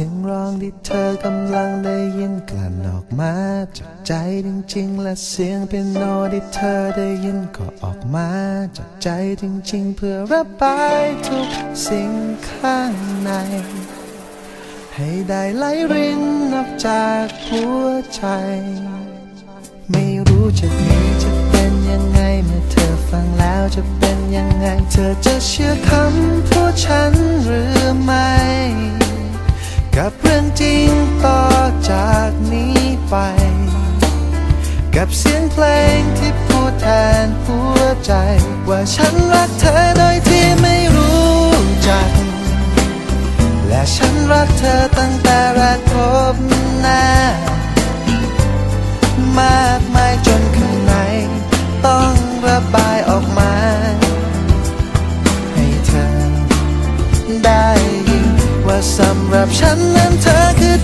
สียงร้องที่เธอกำลังได้ยินกลั่นออกมาจากใจจริงๆ และเสียงเปียโนที่เธอได้ยินก็ออกมาจากใจจริงๆ เพื่อระบายทุกสิ่งข้างใน ให้ได้ไหลรินออกจากหัวใจ ไม่รู้จะดีจะเป็นยังไงเมื่อเธอฟังแล้วจะเป็นยังไง เธอจะเชื่อคำพูดฉันหรือ จริงต่อจากนี้ไป กับเสียงเพลงที่พูดแทนหัวใจ ว่าฉันรักเธอโดยที่ไม่รู้จัก และฉันรักเธอตั้งแต่แรกพบหน้ สำหรับฉันนั้นเธอคือ